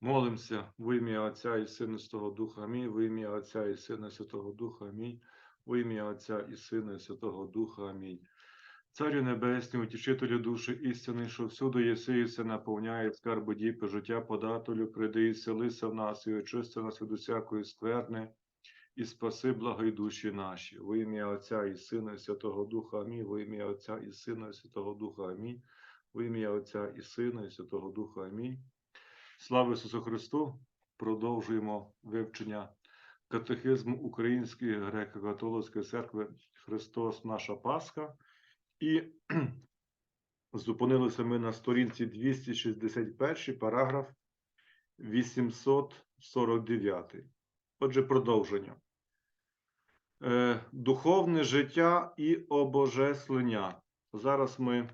Молимося в ім'я Отця і Сина Святого Духа. Амінь. В ім'я Отця і Сина Святого Духа. Амінь. В ім'я Отця і Сина і Святого Духа. Амінь. Царю Небесний, утішителю душі істини, що всюди єси і наповняє скарби діпи життя подателю, прийди і селися в нас, і очисти нас від усякої скверни, і спаси благої душі наші. В ім'я Отця і Сина Святого Духа. Амінь. В ім'я Отця і Сина Святого Духа. Амінь. В ім'я Отця і Сина і Святого Духа. Амінь. Слава Ісусу Христу! Продовжуємо вивчення катехизму Української греко-католицької церкви Христос наша Пасха. І зупинилися ми на сторінці 261, параграф 849. Отже, продовження. Е, Духовне життя і обожеслення. Зараз ми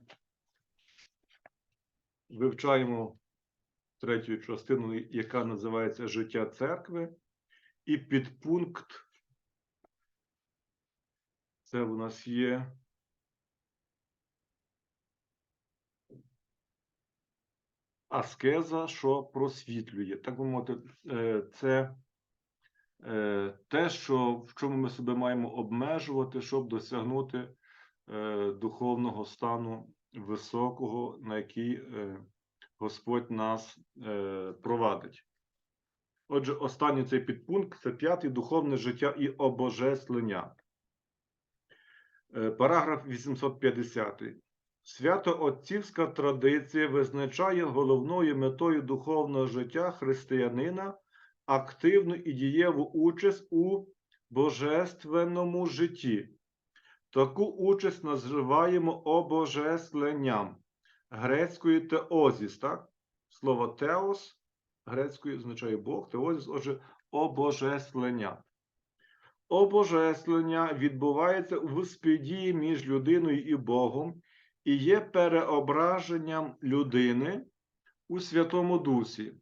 вивчаємо третю частину, яка називається Життя церкви, і підпункт. Це у нас є. Аскеза, що просвітлює. Так би мовити, е, це е, те, що, в чому ми себе маємо обмежувати, щоб досягнути е, духовного стану високого, на який Господь нас е, провадить. Отже, останній цей підпункт це п'ятий духовне життя і обожеслення. Е, параграф 850. Свято-отцівська традиція визначає головною метою духовного життя християнина активну і дієву участь у божественному житті. Таку участь називаємо обожесленням грецькою теозіс, так? Слово теос грецькою означає Бог, теозіс, отже, обожеслення. Обожеслення відбувається у співдії між людиною і Богом і є переображенням людини у Святому Дусі.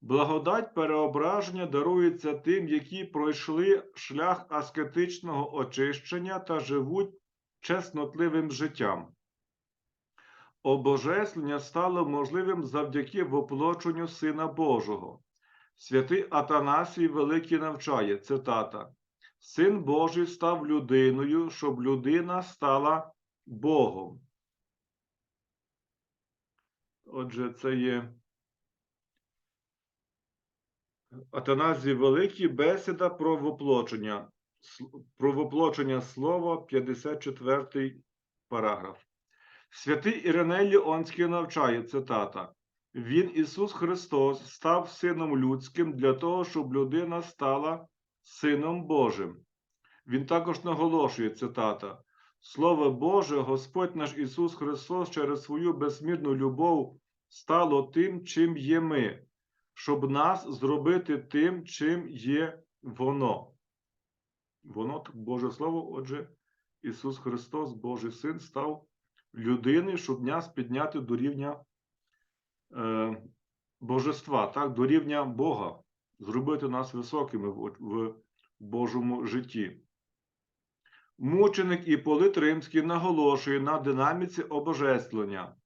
Благодать переображення дарується тим, які пройшли шлях аскетичного очищення та живуть чеснотливим життям. Обожеслення стало можливим завдяки воплоченню Сина Божого. Святий Атанасій Великий навчає, цитата, Син Божий став людиною, щоб людина стала Богом. Отже, це є Атаназій Великий бесіда про воплочення, про воплочення слова, 54 параграф. Святий Іриней Ліонський навчає цитата: Він, Ісус Христос, став Сином Людським для того, щоб людина стала Сином Божим. Він також наголошує цитата: Слово Боже, Господь наш Ісус Христос через свою безмірну любов стало тим, чим є ми, щоб нас зробити тим, чим є воно. Воно Боже Слово, отже, Ісус Христос, Божий Син, став людини, щоб нас підняти до рівня е, божества, так, до рівня Бога, зробити нас високими в, в Божому житті. Мученик Іполит Римський наголошує на динаміці обожествлення.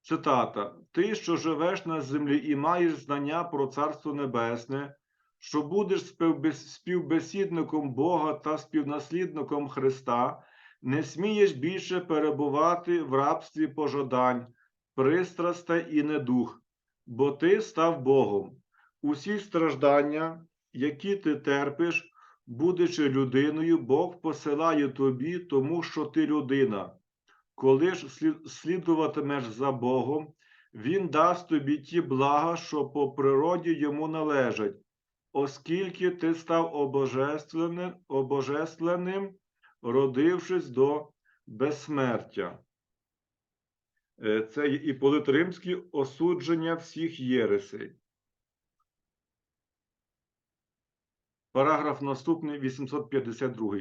Цитата: Ти, що живеш на землі і маєш знання про Царство Небесне, що будеш співбесідником Бога та співнаслідником Христа, не смієш більше перебувати в рабстві пожадань, пристрастей і недух, бо ти став Богом. Усі страждання, які ти терпиш, будучи людиною, Бог посилає тобі, тому що ти людина. Коли ж слідуватимеш за Богом, Він дасть тобі ті блага, що по природі йому належать, оскільки ти став обожественним, обожественним родившись до безсмертя. Е, це і Римський осудження всіх єресей. Параграф наступний 852.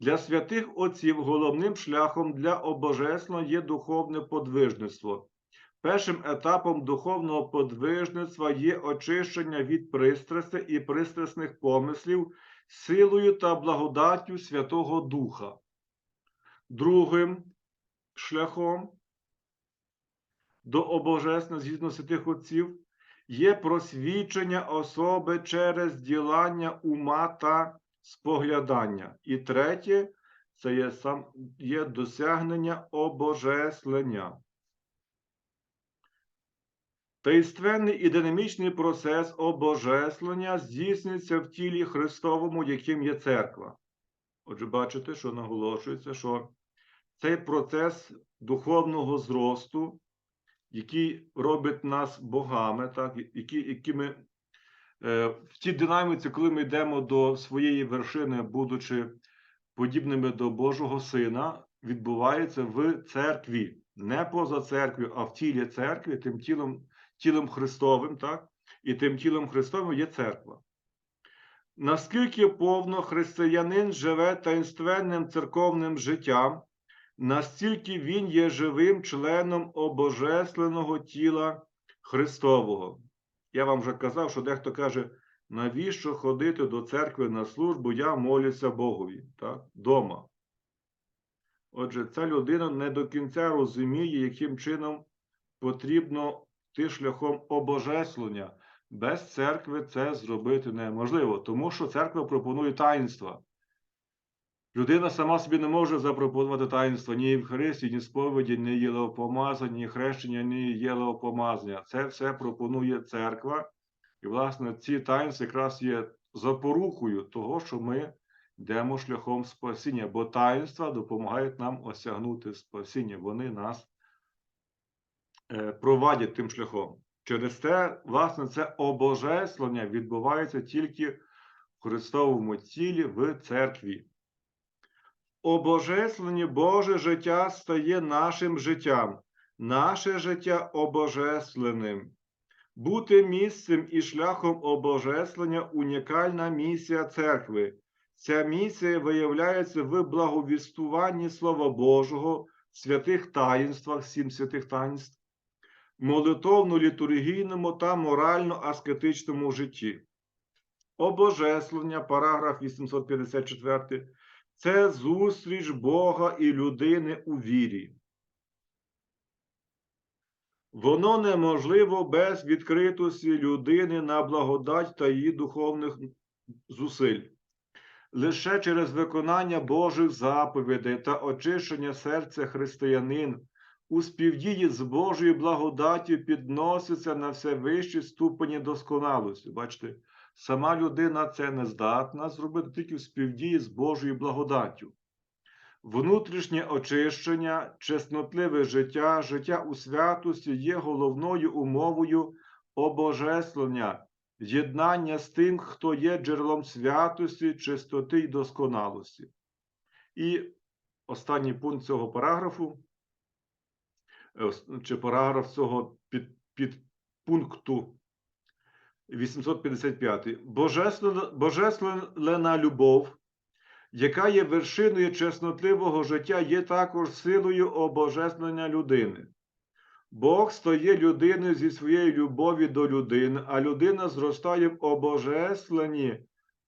Для святих отців головним шляхом для обожества є духовне подвижництво. Першим етапом духовного подвижництва є очищення від пристрастей і пристрасних помислів силою та благодаттю Святого Духа. Другим шляхом до обожества згідно святих отців є просвідчення особи через ділання ума та споглядання. І третє це є, сам, є досягнення обожеслення. Таїственний і динамічний процес обожеслення здійснюється в тілі Христовому, яким є церква. Отже, бачите, що наголошується, що цей процес духовного зросту, який робить нас богами, так, які, які ми е, в тій динаміці, коли ми йдемо до своєї вершини, будучи подібними до Божого Сина, відбувається в церкві, не поза церквою, а в тілі церкви, тим тілом, тілом Христовим, так? І тим тілом Христовим є церква. Наскільки повно християнин живе таїнственним церковним життям, настільки він є живим членом обожесленого тіла Христового. Я вам вже казав, що дехто каже, навіщо ходити до церкви на службу, я молюся Богові, так, дома. Отже, ця людина не до кінця розуміє, яким чином потрібно йти шляхом обожеслення. Без церкви це зробити неможливо, тому що церква пропонує таїнства. Людина сама собі не може запропонувати таїнства ні Євхаристії, ні сповіді, ні єлеопомазання, ні хрещення, ні єлеопомазання. Це все пропонує церква. І, власне, ці таїнства якраз є запорукою того, що ми йдемо шляхом спасіння, бо таїнства допомагають нам осягнути спасіння. Вони нас провадять тим шляхом. Через те, власне, це обожеслення відбувається тільки в Христовому тілі в церкві. Обожеслені Боже життя стає нашим життям, наше життя обожесленим. Бути місцем і шляхом обожеслення унікальна місія церкви. Ця місія виявляється в благовістуванні Слова Божого, в святих таїнствах, сім святих таїнств, молитовно-літургійному та морально-аскетичному житті. Обожеслення, параграф 854, це зустріч Бога і людини у вірі. Воно неможливо без відкритості людини на благодать та її духовних зусиль. Лише через виконання Божих заповідей та очищення серця християнин у співдії з Божою благодаті підноситься на все вищі ступені досконалості. Бачите, сама людина це не здатна зробити тільки в співдії з Божою благодаттю. Внутрішнє очищення, чеснотливе життя, життя у святості є головною умовою обожеслення, єднання з тим, хто є джерелом святості, чистоти й досконалості. І останній пункт цього параграфу, чи параграф цього під, підпункту 855. Божеслена, божественна любов яка є вершиною чеснотливого життя, є також силою обожеслення людини. Бог стає людиною зі своєї любові до людини, а людина зростає в обожесленні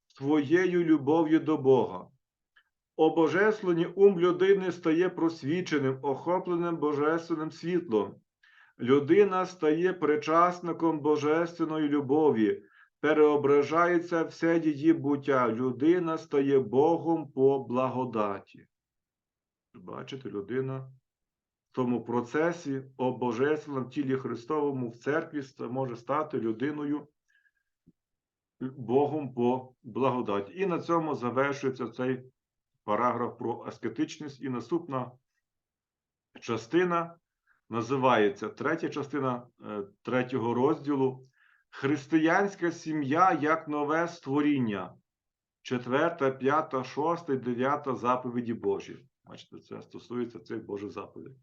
своєю любов'ю до Бога. Обожеслені ум людини стає просвіченим, охопленим божественним світлом. Людина стає причасником божественної любові, переображається все її буття. Людина стає Богом по благодаті. Бачите, людина в тому процесі обожественному тілі Христовому в церкві може стати людиною Богом по благодаті. І на цьому завершується цей параграф про аскетичність. І наступна частина називається третя частина е, третього розділу Християнська сім'я як нове створіння. Четверта, п'ята, шоста, і дев'ята заповіді Божі. Бачите, це стосується цих Божих заповідей.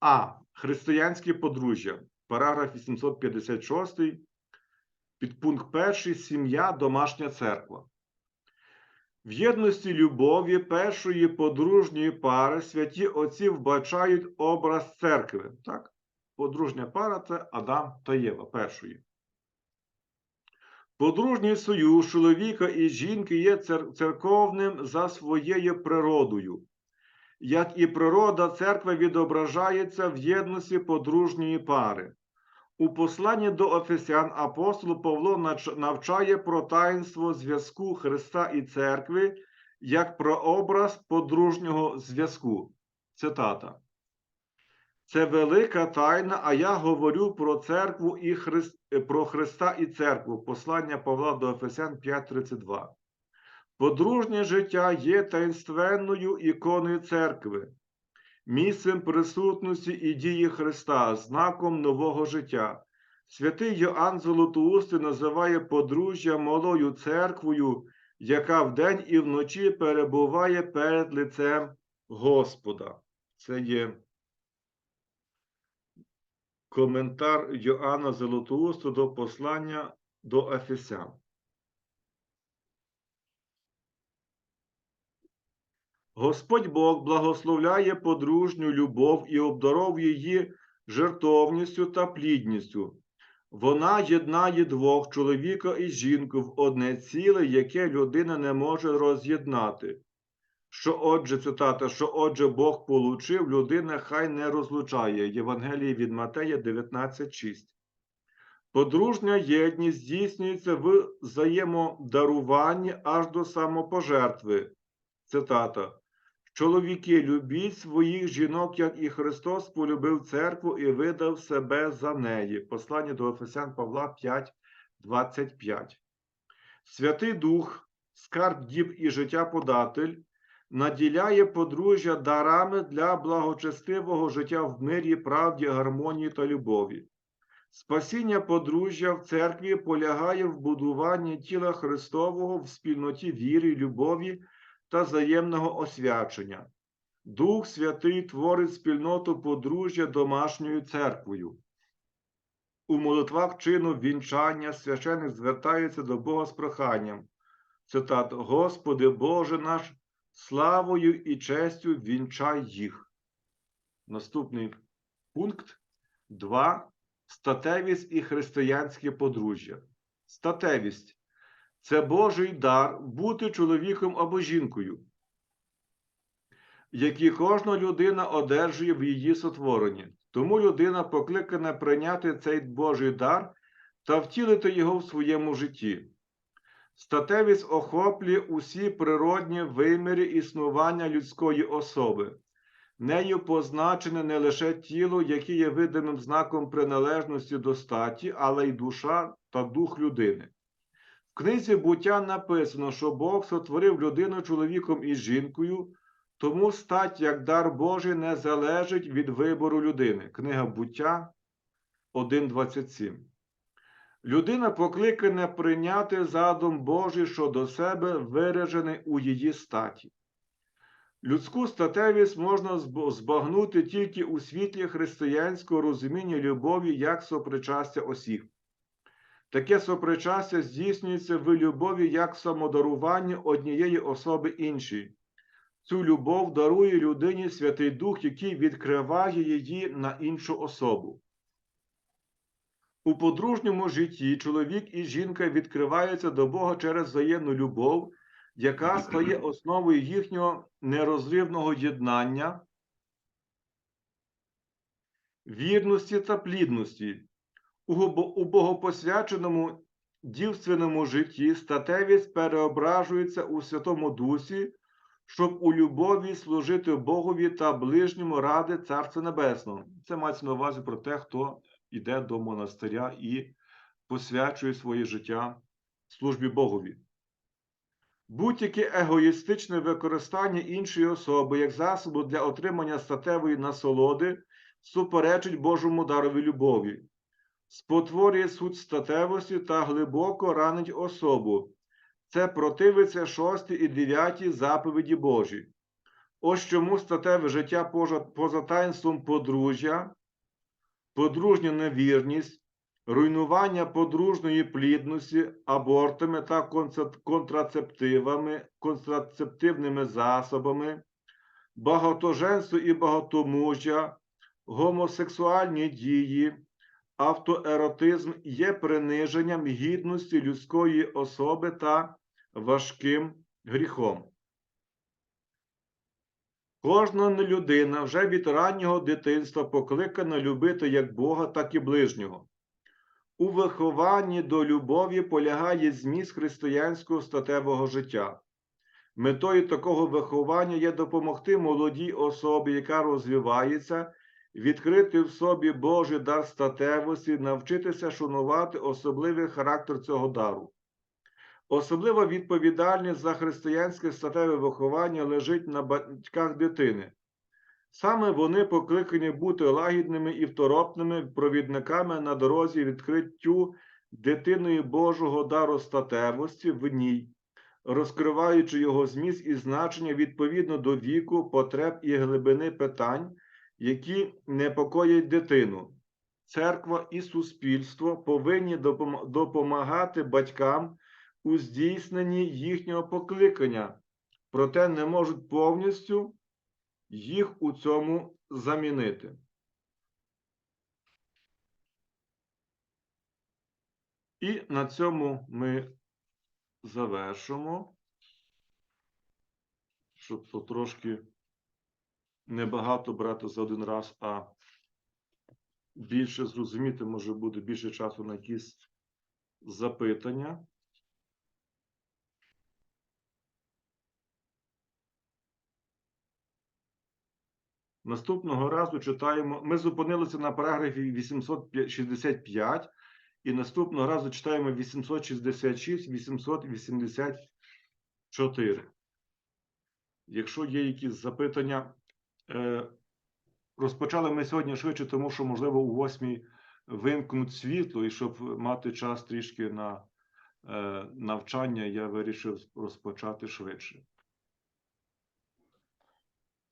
А. Християнське подружжя. Параграф 856. Підпункт 1. Сім'я, домашня церква. В єдності любові першої подружньої пари святі отці вбачають образ церкви. Так? Подружня пара це Адам та Єва першої. Подружній союз чоловіка і жінки є церковним за своєю природою, як і природа церкви відображається в єдності подружньої пари. У посланні до Ефесян апостол Павло навчає про таїнство зв'язку Христа і церкви як про образ подружнього зв'язку. Цитата. Це велика тайна, а я говорю про церкву і Христ... про Христа і церкву. Послання Павла до Ефесян 5.32. Подружнє життя є таїнственною іконою церкви, місцем присутності і дії Христа, знаком нового життя. Святий Йоанн Золотоустий називає подружжя малою церквою, яка вдень і вночі перебуває перед лицем Господа. Це є коментар Йоанна Золотоусту до послання до Ефесян. Господь Бог благословляє подружню любов і обдаровує її жертовністю та плідністю. Вона єднає двох чоловіка і жінку в одне ціле, яке людина не може роз'єднати. Що отже, цитата, що отже Бог получив, людина хай не розлучає. Євангеліє від Матея 19.6. Подружня єдність здійснюється в взаємодаруванні аж до самопожертви. Цитата. Чоловіки, любіть своїх жінок, як і Христос полюбив церкву і видав себе за неї. Послання до Ефесян Павла 5, 25. Святий Дух, скарб діб і життя податель, наділяє подружжя дарами для благочестивого життя в мирі, правді, гармонії та любові. Спасіння подружжя в церкві полягає в будуванні тіла Христового в спільноті віри, любові та взаємного освячення. Дух Святий творить спільноту подружжя домашньою церквою. У молитвах чину вінчання священик звертається до Бога з проханням. Цитат: Господи Боже наш, славою і честю вінчай їх. Наступний пункт 2. Статевість і християнське подружжя. Статевість це Божий дар бути чоловіком або жінкою, які кожна людина одержує в її сотворенні. Тому людина покликана прийняти цей Божий дар та втілити його в своєму житті. Статевість охоплює усі природні виміри існування людської особи. Нею позначене не лише тіло, яке є видимим знаком приналежності до статі, але й душа та дух людини. Книзі буття написано, що Бог сотворив людину чоловіком і жінкою, тому стать як дар Божий не залежить від вибору людини. Книга буття 1.27. Людина покликана прийняти задум Божий щодо себе, виражений у її статі. Людську статевість можна збагнути тільки у світлі християнського розуміння любові як сопричастя осіб. Таке сопричастя здійснюється в любові як самодаруванні однієї особи іншій. Цю любов дарує людині Святий Дух, який відкриває її на іншу особу. У подружньому житті чоловік і жінка відкриваються до Бога через взаємну любов, яка стає основою їхнього нерозривного єднання, вірності та плідності. У богопосвяченому дівственному житті статевість переображується у Святому Дусі, щоб у любові служити Богові та ближньому ради Царства Небесного. Це мається на увазі про те, хто йде до монастиря і посвячує своє життя службі Богові. Будь-яке егоїстичне використання іншої особи як засобу для отримання статевої насолоди суперечить Божому дарові любові, спотворює суть статевості та глибоко ранить особу. Це противиться шостій і дев'ятій заповіді Божій. Ось чому статеве життя поза, таїнством подружжя, подружня невірність, руйнування подружньої плідності абортами та контрацептивами, контрацептивними засобами, багатоженство і багатомужжя, гомосексуальні дії, автоеротизм є приниженням гідності людської особи та важким гріхом. Кожна людина вже від раннього дитинства покликана любити як Бога, так і ближнього. У вихованні до любові полягає зміст християнського статевого життя. Метою такого виховання є допомогти молодій особі, яка розвивається, відкрити в собі Божий дар статевості, навчитися шанувати особливий характер цього дару. Особлива відповідальність за християнське статеве виховання лежить на батьках дитини. Саме вони покликані бути лагідними і второпними провідниками на дорозі відкриттю дитиною Божого дару статевості в ній, розкриваючи його зміст і значення відповідно до віку, потреб і глибини питань, які непокоять дитину. Церква і суспільство повинні допомагати батькам у здійсненні їхнього покликання, проте не можуть повністю їх у цьому замінити. І на цьому ми завершимо, щоб потрошки небагато брати за один раз, а більше зрозуміти, може буде більше часу на якісь запитання. Наступного разу читаємо. Ми зупинилися на параграфі 865, і наступного разу читаємо 866, 884. Якщо є якісь запитання, розпочали ми сьогодні швидше, тому що, можливо, у восьмій вимкнуть світло, і щоб мати час трішки на е, навчання, я вирішив розпочати швидше.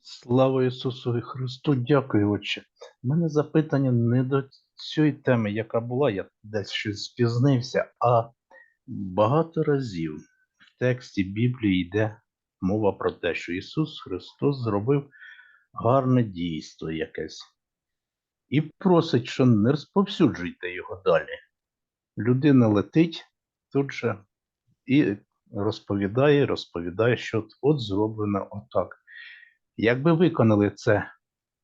Слава Ісусу Христу, дякую, Отче. У мене запитання не до цієї теми, яка була, я десь щось спізнився, а багато разів в тексті Біблії йде мова про те, що Ісус Христос зробив гарне дійство якесь і просить, що не розповсюджуйте його далі. Людина летить тут же і розповідає, розповідає, що от, зроблено отак. Якби виконали це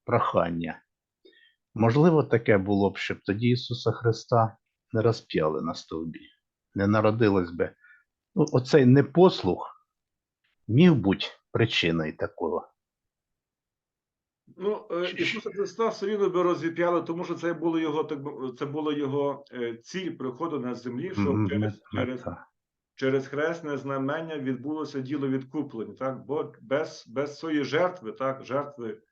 прохання, можливо, таке було б, щоб тоді Ісуса Христа не розп'яли на стовбі, не народилось би. Ну, оцей непослух міг бути причиною такого. Ну, е, Ісуса Христа все рівно би розіп'яли, тому що це було його, так це було його е, ціль приходу на землі, щоб М, через, через, через хресне знамення відбулося діло відкуплення. Так? Бо без, без цієї жертви, так, жертви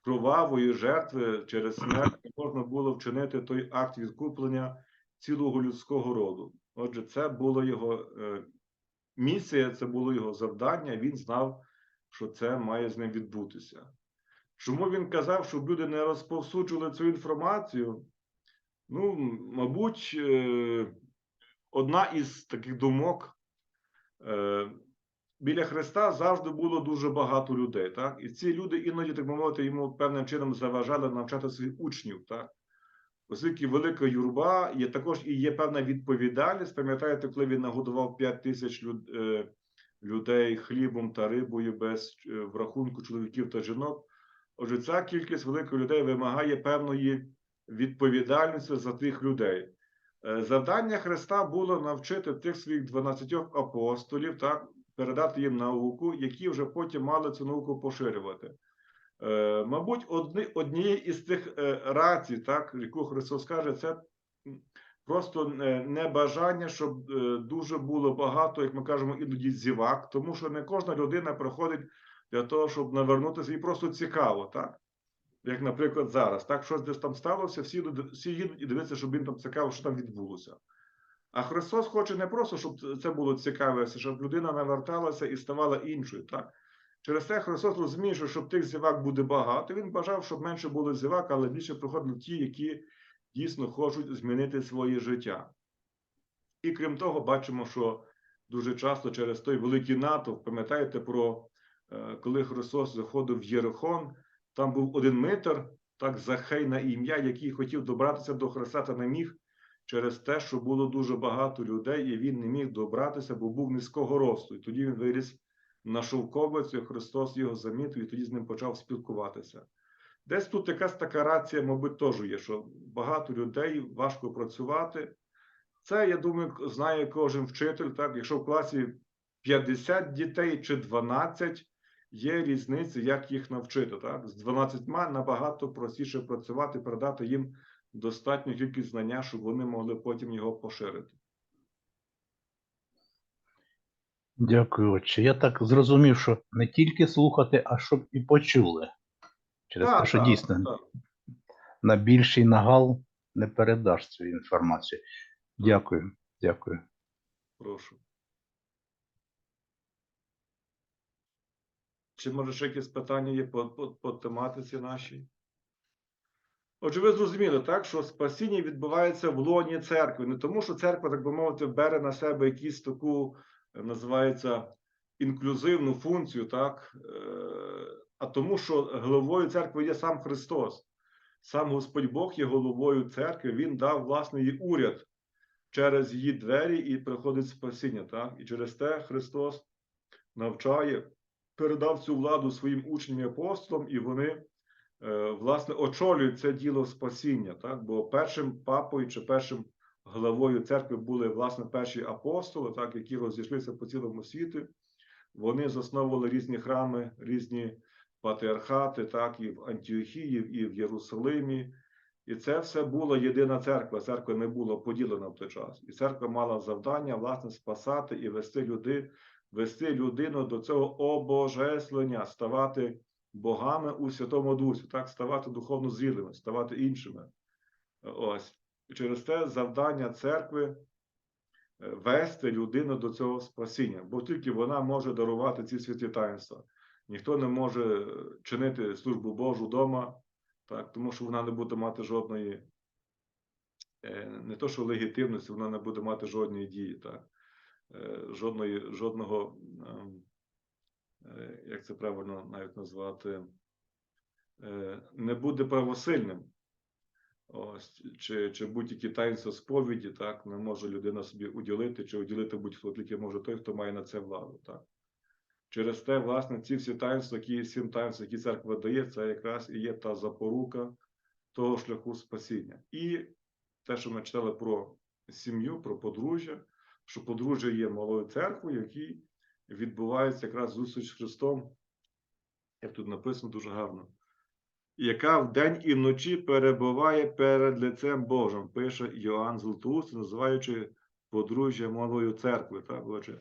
кровавої жертви через смерть не можна було вчинити той акт відкуплення цілого людського роду. Отже, це було його е, місія, це було його завдання. Він знав, що це має з ним відбутися. Чому він казав, щоб люди не розповсюджували цю інформацію? Ну, мабуть, е, одна із таких думок. е, Біля Христа завжди було дуже багато людей, так? І ці люди іноді, так би мовити, йому певним чином заважали навчати своїх учнів, так? Оскільки велика юрба, є також і є певна відповідальність. Пам'ятаєте, коли він нагодував 5 тисяч е, людей хлібом та рибою без врахунку чоловіків та жінок. Отже, ця кількість великих людей вимагає певної відповідальності за тих людей. Е, Завдання Христа було навчити тих своїх 12 апостолів, так, передати їм науку, які вже потім мали цю науку поширювати. Е, Мабуть, одні, однією із тих е, рацій, так, яку Христос каже, це просто е, небажання, щоб дуже було багато, як ми кажемо, іноді зівак, тому що не кожна людина приходить для того, щоб навернутися, і просто цікаво, так? Як, наприклад, зараз, так, щось десь там сталося, всі, всі їдуть і дивляться, щоб їм там цікаво, що там відбулося. А Христос хоче не просто, щоб це- було цікаве, щоб людина наверталася і ставала іншою. Так? Через це Христос розуміє, що щоб тих зівак буде багато. Він бажав, щоб менше було зівак, але більше приходили ті, які дійсно хочуть змінити своє життя. І крім того, бачимо, що дуже часто через той великий натовп, пам'ятаєте про коли Христос заходив в Єрихон, там був один митар, так Захей на ім'я, який хотів добратися до Христа та не міг через те, що було дуже багато людей, і він не міг добратися, бо був низького росту. І тоді він виріс на шовковицю, Христос його замітив і тоді з ним почав спілкуватися. Десь тут якась така рація, мабуть, теж є, що багато людей важко працювати, Це, я думаю, знає кожен вчитель. Так, якщо в класі 50 дітей чи 12, є різниця, як їх навчити. Так, з 12 набагато простіше працювати, передати їм достатню кількість знання, щоб вони могли потім його поширити. Дякую, отче. Я так зрозумів, що не тільки слухати, а щоб і почули. Через те, що дійсно так. на більший нагал не передаш цю інформацію. Дякую, дякую. Прошу. Чи може ще якісь питання є по, по, по тематиці нашій? Отже, ви зрозуміли, так, що спасіння відбувається в лоні церкви. Не тому, що церква, так би мовити, бере на себе якусь таку, е, називається, інклюзивну функцію, так, е, а тому, що головою церкви є сам Христос. Сам Господь Бог є головою церкви, Він дав власне її уряд через її двері і приходить спасіння. Так? І через те Христос навчає, передав цю владу своїм учням і апостолам, і вони, е, власне, очолюють це діло спасіння. Так? Бо першим папою чи першим главою церкви були, власне, перші апостоли, так, які розійшлися по цілому світу. Вони засновували різні храми, різні патріархати, так, і в Антіохії, і в Єрусалимі. І це все була єдина церква. Церква не була поділена в той час. І церква мала завдання, власне, спасати і вести люди, вести людину до цього обожеслення, ставати богами у Святому Дусі, так, ставати духовно зрілими, ставати іншими. Ось. Через те завдання церкви е, вести людину до цього спасіння, бо тільки вона може дарувати ці святі таїнства. Ніхто не може чинити службу Божу вдома, так, тому що вона не буде мати жодної, е, не то що легітимності, вона не буде мати жодної дії, так, е, жодної, жодного, ем, е, як це правильно навіть назвати, е, не буде правосильним. Ось, чи, чи будь-які таїнства сповіді, так, не може людина собі уділити, чи уділити будь-хто, тільки може той, хто має на це владу. Так. Через те, власне, ці всі таїнства, які сім таїнств, які церква дає, це якраз і є та запорука того шляху спасіння. І те, що ми читали про сім'ю, про подружжя, що подружжя є малою церквою, якій відбувається якраз зустріч з Христом, як тут написано дуже гарно, яка вдень і вночі перебуває перед лицем Божим, пише Йоанн Златоуст, називаючи подружжя малою церквою. Так, Отже,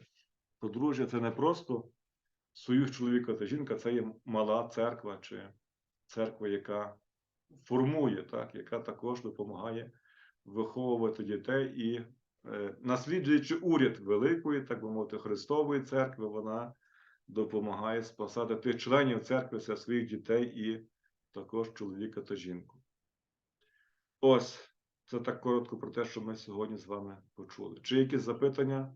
подружжя це не просто союз чоловіка та жінка, це є мала церква, чи церква, яка формує, так, яка також допомагає виховувати дітей і е, наслідуючи уряд великої, так би мовити, Христової церкви, вона допомагає спасати тих членів церкви, це своїх дітей і також чоловіка та жінку. Ось це так коротко про те, що ми сьогодні з вами почули. Чи якісь запитання?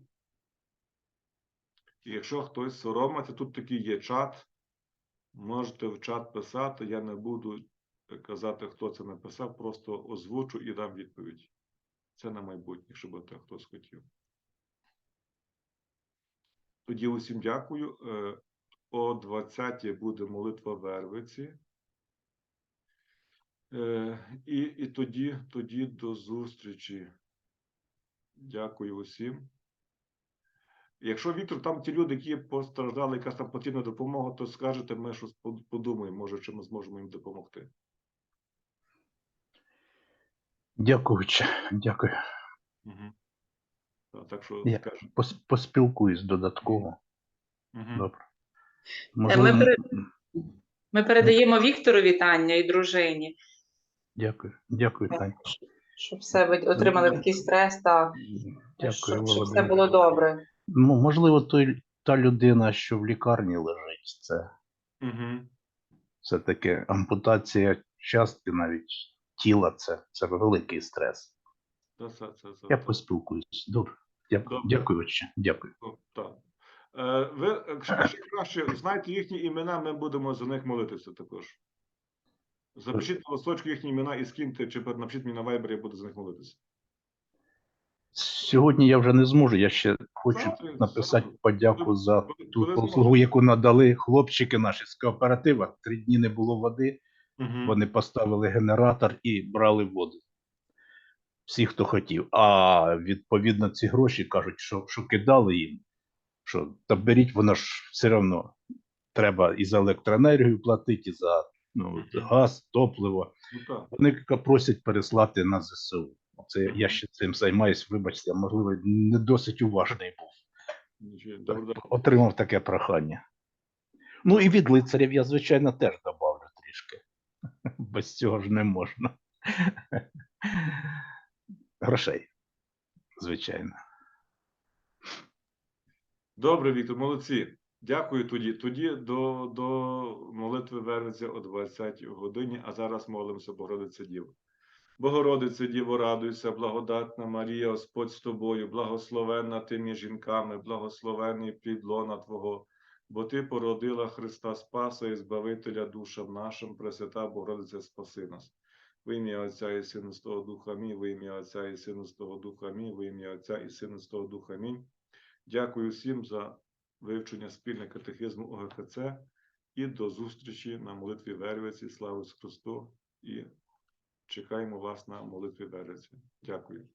І якщо хтось соромиться, тут такий є чат. Можете в чат писати. Я не буду казати, хто це написав, просто озвучу і дам відповідь. Це на майбутнє, якщо буде хтось хотів. Тоді усім дякую. Е, О 20 буде молитва Вервиці. Е, І, і тоді, тоді до зустрічі. Дякую усім. Якщо Віктор, там ті люди, які постраждали, якась там потрібна допомога, то скажете, ми щось подумаємо, може, чи ми зможемо їм допомогти. Дякую. Дякую. Угу. Так що Я- скажете. Пос- Поспілкуюсь додатково. Угу. Добре. ми Можливо, пере- Ми передаємо Віктору вітання і дружині, Дякую. Дякую, Тань. щоб все ви отримали такий стрес та Дякую, щоб, щоб все було добре. Ну, можливо, той, та людина, що в лікарні лежить, це Угу. все таки ампутація частки навіть тіла, це, це великий стрес. Це, це, це, це, Я поспілкуюсь. Добре. Дякую, Добре. дякую, отче. Дякую. Ну, Так. Е, Ви е, ще ще краще знаєте їхні імена, ми будемо за них молитися також. Запишіть на листочку їхні імена і скиньте, чи напишіть мені на Viber, я буду за них молитися. Сьогодні я вже не зможу. Я ще хочу Завтра, написати завтра. подяку за ту послугу, яку надали хлопчики наші з кооператива. Три дні не було води. Мгм. Вони поставили генератор і брали воду. всі, хто хотів. А відповідно ці гроші кажуть, що, що кидали їм, що та беріть, воно ж все одно треба і за електроенергію платити, і за ну, газ, топливо. Ну. Вони просять переслати на ЗСУ. Це я ще цим займаюсь, вибачте, я, можливо, не досить уважний був. Нічого. Отримав таке прохання. Ну і від лицарів я, звичайно, теж добавлю трішки. Без цього ж не можна. Грошей, звичайно. Добре, Віктор, молодці. Дякую тоді. Тоді до, до молитви вернеться о 20 годині, а зараз молимося Богородиця Діво. Богородице Діво, радуйся, благодатна Марія, Господь з тобою, благословенна ти між жінками, благословений плід лона Твого, бо Ти породила Христа Спаса і Збавителя душам нашим, Пресвята Богородиця, спаси нас. В ім'я Отця і Сина з того Духа Мій, в ім'я Отця і Сина з того Духа Мій, в ім'я Отця і Сина з того Духа Мій. Дякую всім за вивчення спільне катехизму ОГКЦ і до зустрічі на молитві Вервиці. Слава Христу! І чекаємо вас на молитві Вервиці. Дякую.